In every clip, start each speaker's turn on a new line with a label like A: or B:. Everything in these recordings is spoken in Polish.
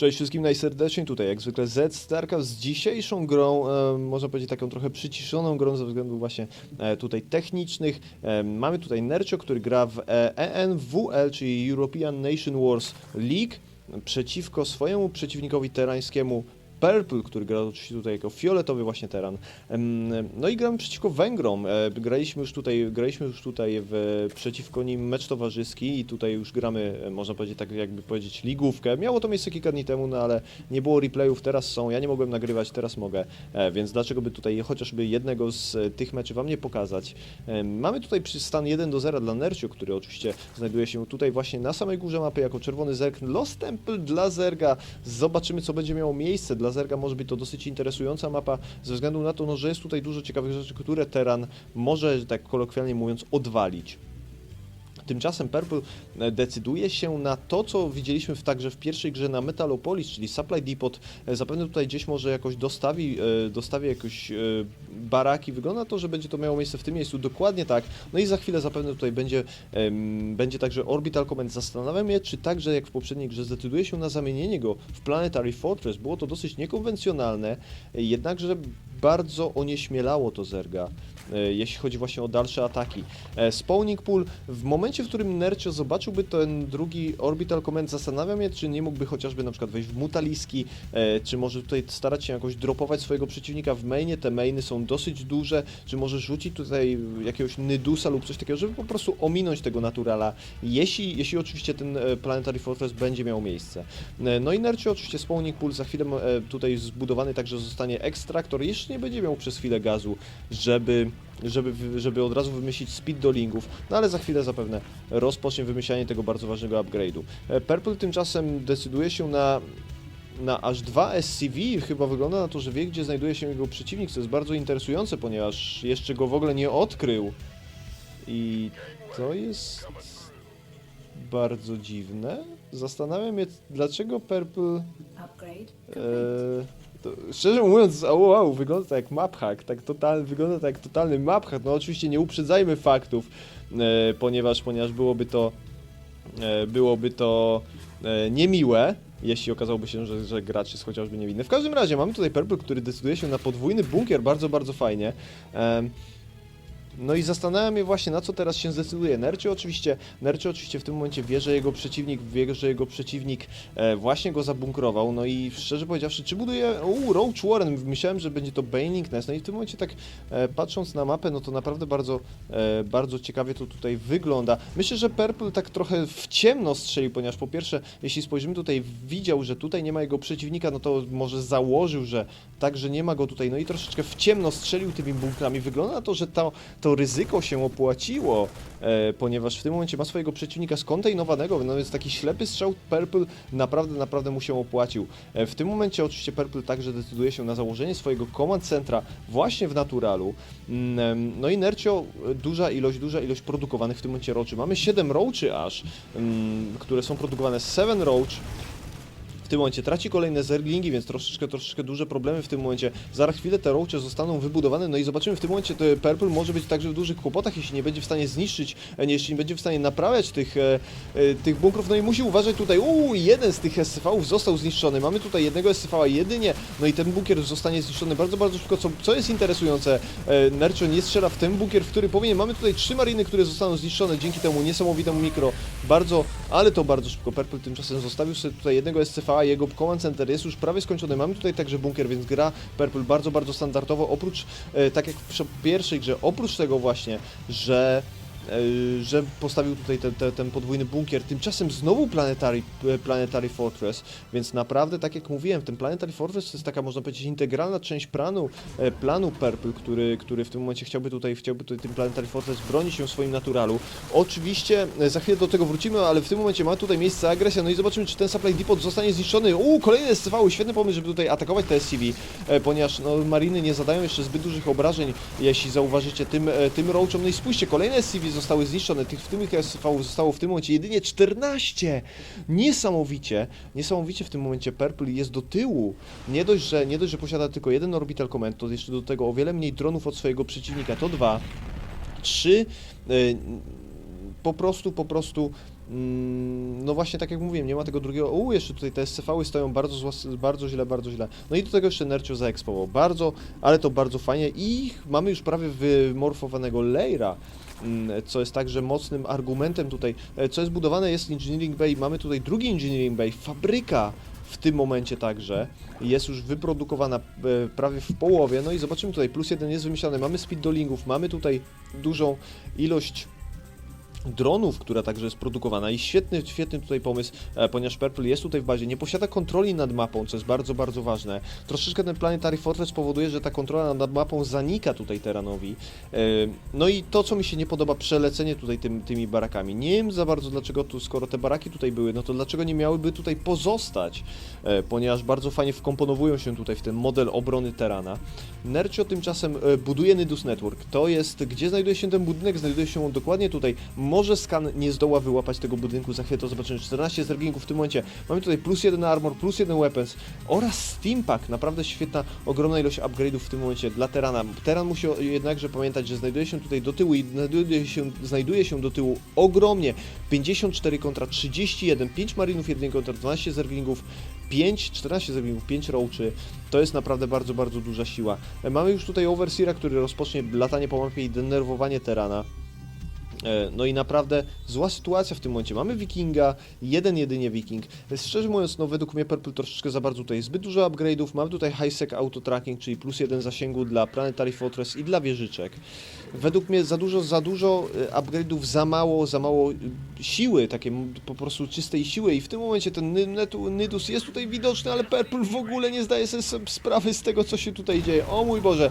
A: Cześć wszystkim najserdeczniej, tutaj jak zwykle Z Starka z dzisiejszą grą, e, można powiedzieć taką trochę przyciszoną grą ze względów właśnie e, tutaj technicznych. E, mamy tutaj Nercio, który gra w e, ENWL, czyli European Nation Wars League, przeciwko swojemu przeciwnikowi terańskiemu Purple, który gra oczywiście tutaj jako fioletowy właśnie teran. No i gramy przeciwko Węgrom. E, Graliśmy już tutaj, graliśmy już tutaj w, przeciwko nim mecz towarzyski i tutaj już gramy, e, można powiedzieć tak jakby powiedzieć, ligówkę. Miało to miejsce kilka dni temu, no ale nie było replayów, teraz są. Ja nie mogłem nagrywać, teraz mogę, e, więc dlaczego by tutaj chociażby jednego z tych meczy wam nie pokazać. Mamy tutaj stan 1 do 0 dla Nercio, który oczywiście znajduje się tutaj właśnie na samej górze mapy jako czerwony zerk. Lost Temple dla Zerga. Zobaczymy, co będzie miało miejsce. Dla Zerga może być to dosyć interesująca mapa, ze względu na to, no, że jest tutaj dużo ciekawych rzeczy, które Teran może, tak kolokwialnie mówiąc, odwalić. Tymczasem Purple e, decyduje się na to, co widzieliśmy w, także w pierwszej grze na Metalopolis, czyli Supply Depot. E, Zapewne tutaj gdzieś może jakoś dostawi, e, dostawi jakoś baraki. Wygląda to, że będzie to miało miejsce w tym miejscu, dokładnie tak. No i za chwilę zapewne tutaj będzie, będzie także Orbital Command. Zastanawiam się, czy także jak w poprzedniej grze zdecyduje się na zamienienie go w Planetary Fortress. Było to dosyć niekonwencjonalne, jednakże bardzo onieśmielało to Zerga e, jeśli chodzi właśnie o dalsze ataki. E, Spawning Pool, w momencie, w którym Nercio zobaczyłby ten drugi Orbital Command, zastanawiam się, czy nie mógłby chociażby na przykład wejść w mutaliski, e, czy może tutaj starać się jakoś dropować swojego przeciwnika w mainie, te mainy są dosyć duże, czy może rzucić tutaj jakiegoś Nydusa lub coś takiego, żeby po prostu ominąć tego Naturala, jeśli, jeśli oczywiście ten Planetary Fortress będzie miał miejsce. No i Nercio oczywiście Spawning Pool za chwilę tutaj zbudowany także zostanie ekstraktor, jeszcze nie będzie miał przez chwilę gazu, żeby żeby, żeby od razu wymyślić speed dolingów, no ale za chwilę zapewne rozpocznie wymyślanie tego bardzo ważnego upgrade'u. E, Purple tymczasem decyduje się na na aż dwa SCV chyba wygląda na to, że wie gdzie znajduje się jego przeciwnik, co jest bardzo interesujące, ponieważ jeszcze go w ogóle nie odkrył. I to jest bardzo dziwne. Zastanawiam się, dlaczego Purple
B: Upgrade.
A: E, to, szczerze mówiąc, wow, wow, wygląda to jak map hack, tak total, wygląda to jak totalny map hack. No oczywiście nie uprzedzajmy faktów, e, ponieważ, ponieważ byłoby to e, byłoby to e, niemiłe, jeśli okazałoby się, że, że gracz jest chociażby niewinny. W każdym razie mamy tutaj Purple, który decyduje się na podwójny bunkier, bardzo, bardzo fajnie. Em, no i zastanawiam się właśnie, na co teraz się zdecyduje. Nercio oczywiście, Nercio oczywiście w tym momencie wie, że jego przeciwnik, wie, że jego przeciwnik e, właśnie go zabunkrował. No i szczerze powiedziawszy, czy buduje... Uuu, Roach Warren, myślałem, że będzie to Baning Nest. No i w tym momencie tak e, patrząc na mapę, no to naprawdę bardzo, e, bardzo ciekawie to tutaj wygląda. Myślę, że Purple tak trochę w ciemno strzelił, ponieważ po pierwsze, jeśli spojrzymy tutaj, widział, że tutaj nie ma jego przeciwnika, no to może założył, że także nie ma go tutaj, no i troszeczkę w ciemno strzelił tymi bunkrami. Wygląda na to, że to, to ryzyko się opłaciło, e, ponieważ w tym momencie ma swojego przeciwnika skontejnowanego, no więc taki ślepy strzał Purple naprawdę, naprawdę mu się opłacił. E, w tym momencie oczywiście Purple także decyduje się na założenie swojego command centra właśnie w Naturalu. Mm, No i Nercio, e, duża ilość, duża ilość produkowanych w tym momencie roczy. Mamy 7 roachy aż, mm, które są produkowane, 7 roach, tym momencie traci kolejne zerglingi, więc troszeczkę, troszeczkę duże problemy w tym momencie. Za chwilę te roache zostaną wybudowane, no i zobaczymy w tym momencie, to Purple może być także w dużych kłopotach, jeśli nie będzie w stanie zniszczyć, e, jeśli nie będzie w stanie naprawiać tych, e, e, tych bunkrów, no i musi uważać tutaj, uuu, jeden z tych SCV-ów został zniszczony, mamy tutaj jednego SCV-a jedynie, no i ten bunkier zostanie zniszczony bardzo, bardzo szybko, co, co jest interesujące, e, Nercho nie strzela w ten bunkier, w który powinien, mamy tutaj trzy mariny, które zostaną zniszczone dzięki temu niesamowitemu mikro, bardzo, ale to bardzo szybko, Purple tymczasem zostawił sobie tutaj jednego SCV-a, jego command center jest już prawie skończony, mamy tutaj także bunkier, więc gra Purple bardzo, bardzo standardowo, oprócz, e, tak jak w pierwszej grze, oprócz tego właśnie, że że postawił tutaj te, te, ten podwójny bunkier. Tymczasem znowu Planetary, e, Planetary Fortress, więc naprawdę, tak jak mówiłem, ten Planetary Fortress to jest taka, można powiedzieć, integralna część planu, e, planu Purple, który, który w tym momencie chciałby tutaj, chciałby tutaj tym Planetary Fortress bronić się w swoim naturalu. Oczywiście, e, za chwilę do tego wrócimy, ale w tym momencie ma tutaj miejsce agresja, no i zobaczymy, czy ten Supply Depot zostanie zniszczony. Uuu, kolejne SCV, świetny pomysł, żeby tutaj atakować te SCV, e, ponieważ no, mariny nie zadają jeszcze zbyt dużych obrażeń, jeśli zauważycie, tym, e, tym roachom. No i spójrzcie, kolejne SCV zostały zniszczone, tych, w tym SCV zostało w tym momencie jedynie 14! Niesamowicie, niesamowicie w tym momencie Purple jest do tyłu. Nie dość, że, nie dość, że posiada tylko jeden Orbital Command, to jeszcze do tego o wiele mniej dronów od swojego przeciwnika, to dwa. Trzy, e, po prostu, po prostu Mm, No właśnie, tak jak mówiłem, nie ma tego drugiego. U, jeszcze tutaj te SCV-y stoją bardzo, zła, bardzo źle, bardzo źle. No i do tego jeszcze Nercio zaekspował. Bardzo, ale to bardzo fajnie. I mamy już prawie wymorfowanego Leira. Mm, Co jest także mocnym argumentem tutaj. E, Co jest budowane jest Engineering Bay. Mamy tutaj drugi Engineering Bay, fabryka w tym momencie także jest już wyprodukowana e, prawie w połowie. No i zobaczymy tutaj, plus jeden jest wymyślany. Mamy speed dollingów, mamy tutaj dużą ilość dronów, która także jest produkowana i świetny, świetny tutaj pomysł, e, ponieważ Purple jest tutaj w bazie, nie posiada kontroli nad mapą, co jest bardzo, bardzo ważne. Troszeczkę ten Planetary Fortress powoduje, że ta kontrola nad mapą zanika tutaj Terranowi. E, No i to, co mi się nie podoba, przelecenie tutaj tym, tymi barakami. Nie wiem za bardzo dlaczego tu, skoro te baraki tutaj były, no to dlaczego nie miałyby tutaj pozostać, e, ponieważ bardzo fajnie wkomponowują się tutaj w ten model obrony Terrana. Nercio tymczasem buduje Nidus Network. To jest, gdzie znajduje się ten budynek? Znajduje się on dokładnie tutaj. Może skan nie zdoła wyłapać tego budynku, za chwilę to zobaczymy. 14 zergingów w tym momencie. Mamy tutaj plus jeden armor, plus jeden weapons oraz steampack. Naprawdę świetna, ogromna ilość upgrade'ów w tym momencie dla Terana. Teran musi jednakże pamiętać, że znajduje się tutaj do tyłu i znajduje się, znajduje się do tyłu ogromnie. 54 kontra 31, 5 marinów, 1 kontra 12 zerglingów, 5, 14 zerglingów, 5 roachy. To jest naprawdę bardzo, bardzo duża siła. E, Mamy już tutaj Overseera, który rozpocznie latanie po mapie i denerwowanie Terana. E, No i naprawdę zła sytuacja w tym momencie. Mamy Wikinga, jeden jedynie Wiking. Szczerze mówiąc, no według mnie Purple troszeczkę za bardzo tutaj jest zbyt dużo upgrade'ów. Mamy tutaj high-sec auto tracking, czyli plus jeden zasięgu dla Planetary Fortress i dla wieżyczek. Według mnie za dużo, za dużo e, upgrade'ów, za mało, za mało e, siły, takiej m- po prostu czystej siły i w tym momencie ten Nidus jest tutaj widoczny, ale Purple w ogóle nie zdaje sobie sprawy z tego, co się tutaj dzieje. O mój Boże!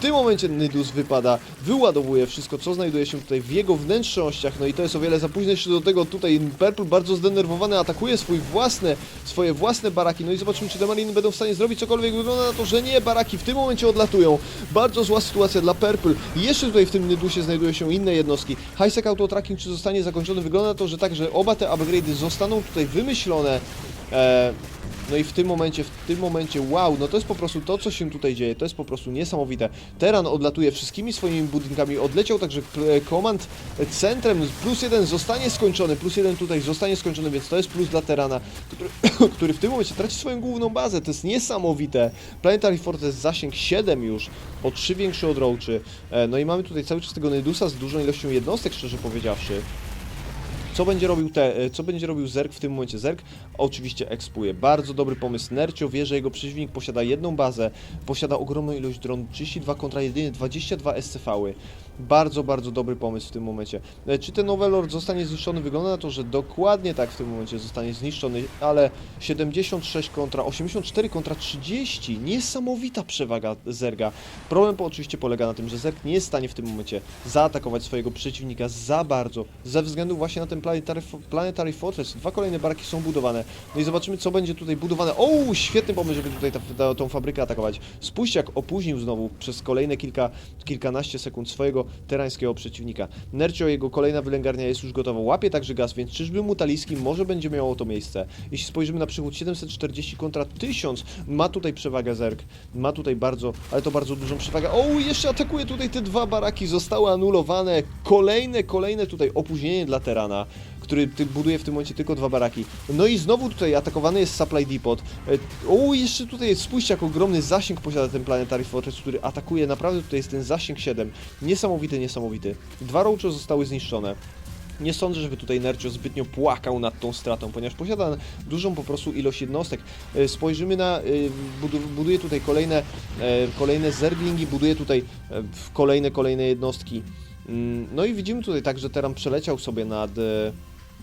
A: Tym momencie Nidus wypada, wyładowuje wszystko, co znajduje się tutaj w jego wnętrznościach, no i to jest o wiele za późno jeszcze do tego tutaj Purple bardzo zdenerwowany atakuje swój własne, swoje własne baraki, no i zobaczymy, czy te Mariny będą w stanie zrobić cokolwiek, wygląda na to, że nie, baraki w tym momencie odlatują, bardzo zła sytuacja dla Purple. Jeszcze tutaj w tym Nidusie znajdują się inne jednostki, Highsec Auto Tracking, czy zostanie zakończony, wygląda na to, że tak, że oba te upgrade'y zostaną tutaj wymyślone, e, no i w tym momencie, w tym momencie, wow, no to jest po prostu to, co się tutaj dzieje, to jest po prostu niesamowite. Teran odlatuje wszystkimi swoimi budynkami, odleciał także p- komand centrem, plus jeden zostanie skończony, plus jeden tutaj zostanie skończony, więc to jest plus dla Terana, który, który w tym momencie traci swoją główną bazę, to jest niesamowite. Planetary Fortress zasięg 7 już, o 3 większy od Roachy, E, no i mamy tutaj cały czas tego Nidusa z dużą ilością jednostek, szczerze powiedziawszy. Co będzie robił te, e, co będzie robił Zerg w tym momencie? Zerg oczywiście ekspuje. Bardzo dobry pomysł. Nercio wie, że jego przeciwnik posiada jedną bazę, posiada ogromną ilość dronów, 32 kontra jedynie 22 SCV-y. Bardzo, bardzo dobry pomysł w tym momencie. E, Czy ten Overlord zostanie zniszczony? Wygląda na to, że dokładnie tak w tym momencie zostanie zniszczony, ale 76 kontra 84 kontra 30. Niesamowita przewaga Zerga. Problem oczywiście polega na tym, że Zerg nie jest w stanie w tym momencie zaatakować swojego przeciwnika za bardzo, ze względu właśnie na ten Planetary, planetary Fortress. Dwa kolejne baraki są budowane. No i zobaczymy, co będzie tutaj budowane. O, świetny pomysł, żeby tutaj ta, ta, tą fabrykę atakować. Spójrzcie, jak opóźnił znowu przez kolejne kilka, kilkanaście sekund swojego terańskiego przeciwnika. Nercio, jego kolejna wylęgarnia jest już gotowa. Łapie także gaz, więc czyżby Mutaliski może będzie miało to miejsce. Jeśli spojrzymy na przykład 740 kontra 1000, ma tutaj przewagę Zerg. Ma tutaj bardzo, ale to bardzo dużą przewagę. O, jeszcze atakuje tutaj te dwa baraki, zostały anulowane. Kolejne, kolejne tutaj opóźnienie dla Terana który buduje w tym momencie tylko dwa baraki. No i znowu tutaj atakowany jest Supply Depot. E, O, jeszcze tutaj spójrzcie, jak ogromny zasięg posiada ten Planetary Fortress, który atakuje, naprawdę tutaj jest ten zasięg 7. Niesamowity, niesamowity. Dwa roache zostały zniszczone. Nie sądzę, żeby tutaj Nercio zbytnio płakał nad tą stratą, ponieważ posiada dużą po prostu ilość jednostek. E, Spojrzymy na, e, budu- buduje tutaj kolejne, e, kolejne zerglingi, buduje tutaj e, kolejne, kolejne jednostki. Mm, No i widzimy tutaj tak, że Teran przeleciał sobie nad, e,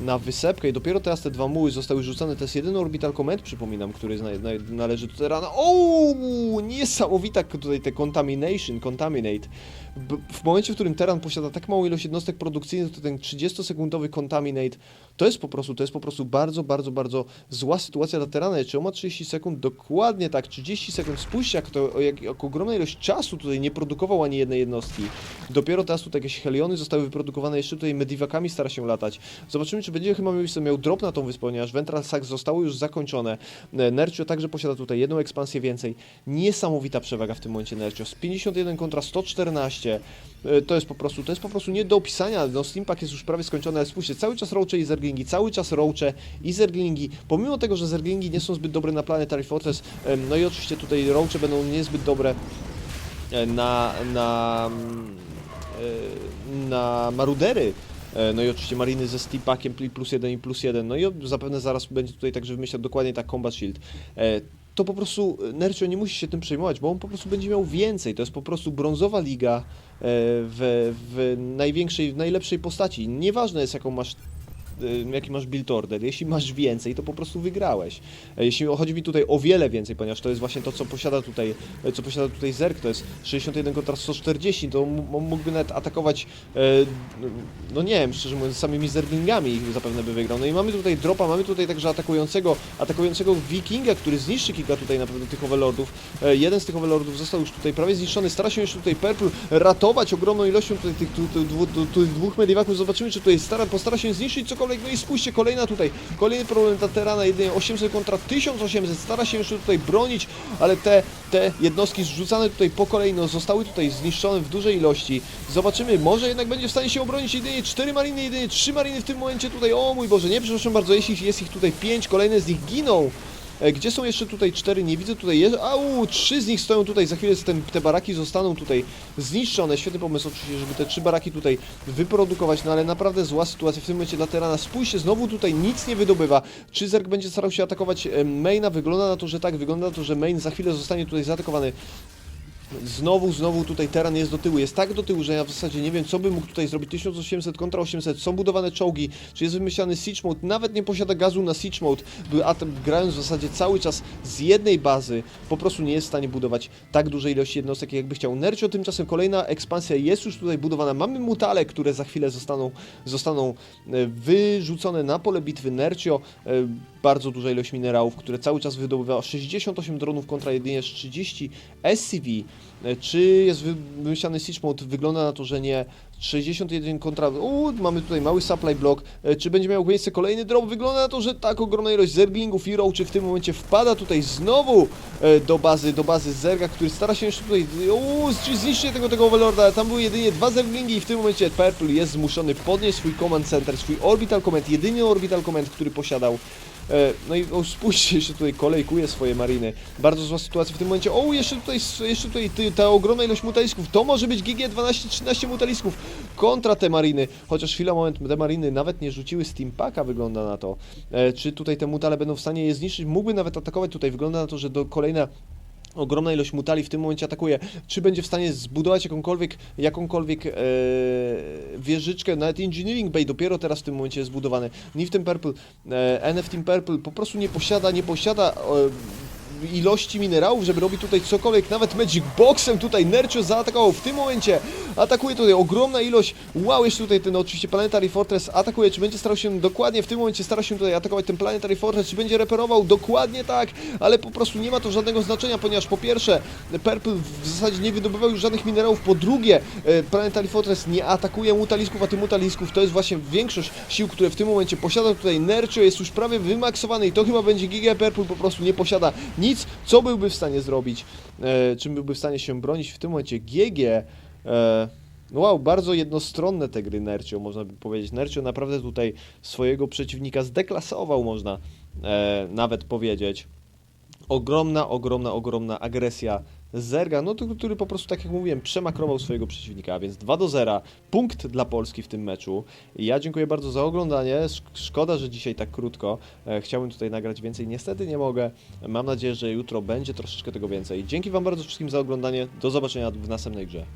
A: na wysepkę i dopiero teraz te dwa muły zostały rzucone. To jest jedyny orbital comet, przypominam, który na, należy do Terana. O, niesamowita tutaj te contamination, contaminate. B- W momencie, w którym Teran posiada tak małą ilość jednostek produkcyjnych, to ten 30-sekundowy contaminate to jest po prostu, to jest po prostu bardzo, bardzo, bardzo zła sytuacja dla Terana. Czy on ma 30 sekund? Dokładnie tak, 30 sekund. Spójrzcie, jak to, jak, jak ogromna ilość czasu tutaj nie produkował ani jednej jednostki. Dopiero teraz tutaj jakieś heliony zostały wyprodukowane, jeszcze tutaj mediwakami stara się latać. Zobaczymy, czy będzie chyba miał, miał drop na tą wyspę, ponieważ Ventral Sax zostało już zakończone. E, Nercio także posiada tutaj jedną ekspansję więcej. Niesamowita przewaga w tym momencie Nercio. Z 51 kontra 114. E, To jest po prostu, to jest po prostu nie do opisania. No Steampack jest już prawie skończony, ale spójrzcie, cały czas roache i zerglingi, cały czas roache i zerglingi. Pomimo tego, że zerglingi nie są zbyt dobre na Planetary Fortress, em, no i oczywiście tutaj roache będą niezbyt dobre e, na, na, mm, e, na marudery. E, No i oczywiście mariny ze steampackiem pli- plus jeden i plus jeden. No i zapewne zaraz będzie tutaj także wymyślał dokładnie tak Combat Shield. E, To po prostu e, Nercio nie musi się tym przejmować, bo on po prostu będzie miał więcej. To jest po prostu brązowa liga w, w największej, w najlepszej postaci. Nieważne jest jaką masz jaki masz build order. Jeśli masz więcej, to po prostu wygrałeś. Jeśli chodzi mi tutaj o wiele więcej, ponieważ to jest właśnie to, co posiada tutaj, co posiada tutaj Zerk, to jest 61 kontra 140, to mógłby nawet atakować, e, no nie wiem, szczerze mówiąc, samymi Zerglingami ich zapewne by wygrał. No i mamy tutaj dropa, mamy tutaj także atakującego, atakującego Wikinga, który zniszczy kilka tutaj na pewno tych overlordów. E, Jeden z tych overlordów został już tutaj prawie zniszczony, stara się jeszcze tutaj Purple ratować ogromną ilością tutaj tych, dwu- tu, tu, dwóch mediewaków. Zobaczymy, czy tutaj stara, postara się zniszczyć cokolwiek. No i spójrzcie, kolejna tutaj, kolejny problem dla Terana, jedynie 800 kontra 1800, stara się jeszcze tutaj bronić, ale te, te jednostki zrzucane tutaj po kolei, no zostały tutaj zniszczone w dużej ilości. Zobaczymy, może jednak będzie w stanie się obronić jedynie 4 mariny, jedynie 3 mariny w tym momencie tutaj, o mój Boże, nie, przepraszam bardzo, jeśli jest ich tutaj 5, kolejne z nich giną. E, Gdzie są jeszcze tutaj cztery? Nie widzę tutaj. Je... Au, trzy z nich stoją tutaj. Za chwilę ten, te baraki zostaną tutaj zniszczone. Świetny pomysł oczywiście, żeby te trzy baraki tutaj wyprodukować, no ale naprawdę zła sytuacja w tym momencie dla Terana. Spójrzcie, znowu tutaj nic nie wydobywa. Czy Zerg będzie starał się atakować e, Maina? Wygląda na to, że tak. Wygląda na to, że Main za chwilę zostanie tutaj zaatakowany. Znowu, znowu tutaj Teran jest do tyłu. Jest tak do tyłu, że ja w zasadzie nie wiem, co by mógł tutaj zrobić. 1800 kontra 800. Są budowane czołgi. Czy jest wymyślany Siege Mode? Nawet nie posiada gazu na Siege Mode. By atem, grając w zasadzie cały czas z jednej bazy, po prostu nie jest w stanie budować tak dużej ilości jednostek, jakby chciał. Nercio tymczasem kolejna ekspansja jest już tutaj budowana. Mamy mutale, które za chwilę zostaną, zostaną e, wyrzucone na pole bitwy. Nercio, e, bardzo duża ilość minerałów, które cały czas wydobywa 68 dronów kontra jedynie 30 SCV. E, Czy jest wy- wymyślany Siege Mode? Wygląda na to, że nie. 61 kontra... Uuu, mamy tutaj mały supply block. E, Czy będzie miał miejsce kolejny drop? Wygląda na to, że tak, ogromna ilość zerglingów i roaczy w tym momencie wpada tutaj znowu e, do bazy, do bazy Zerga, który stara się jeszcze tutaj... Uuu, z- zniszczyć tego, tego Overlorda, tam były jedynie dwa zerglingi i w tym momencie Purple jest zmuszony podnieść swój command center, swój orbital command, jedyny orbital command, który posiadał. E, No i o, spójrzcie, jeszcze tutaj kolejkuje swoje mariny. Bardzo zła sytuacja w tym momencie. O, jeszcze tutaj, jeszcze tutaj ta ogromna ilość mutalisków. To może być GG 12-13 mutalisków kontra te mariny. Chociaż chwila, moment, te mariny nawet nie rzuciły Steampaka, wygląda na to. E, Czy tutaj te mutale będą w stanie je zniszczyć? Mógłby nawet atakować tutaj. Wygląda na to, że do kolejna ogromna ilość mutali w tym momencie atakuje. Czy będzie w stanie zbudować jakąkolwiek, jakąkolwiek e, wieżyczkę, nawet Engineering Bay dopiero teraz w tym momencie jest zbudowany. Ni w tym Purple, e, NF Team Purple po prostu nie posiada, nie posiada e, ilości minerałów, żeby robić tutaj cokolwiek, nawet Magic Boxem tutaj Nercio zaatakował w tym momencie, atakuje tutaj ogromna ilość, wow, jeszcze tutaj ten oczywiście Planetary Fortress atakuje, czy będzie starał się dokładnie w tym momencie, stara się tutaj atakować ten Planetary Fortress, czy będzie reperował, dokładnie tak, ale po prostu nie ma to żadnego znaczenia, ponieważ po pierwsze, Purple w zasadzie nie wydobywał już żadnych minerałów, po drugie, e, Planetary Fortress nie atakuje mutalisków, a tych mutalisków to jest właśnie większość sił, które w tym momencie posiada. Tutaj Nercio, jest już prawie wymaksowany i to chyba będzie Giga Purple, po prostu nie posiada co byłby w stanie zrobić, e, czym byłby w stanie się bronić w tym momencie GG. E, no wow, bardzo jednostronne te gry Nercio, można by powiedzieć. Nercio naprawdę tutaj swojego przeciwnika zdeklasował, można e, nawet powiedzieć. Ogromna, ogromna, ogromna agresja Zerga, no to, który po prostu, tak jak mówiłem, przemakrował swojego przeciwnika, więc 2 do 0, punkt dla Polski w tym meczu. Ja dziękuję bardzo za oglądanie, Sz- szkoda, że dzisiaj tak krótko, e, chciałbym tutaj nagrać więcej, niestety nie mogę, mam nadzieję, że jutro będzie troszeczkę tego więcej. Dzięki Wam bardzo wszystkim za oglądanie, do zobaczenia w następnej grze.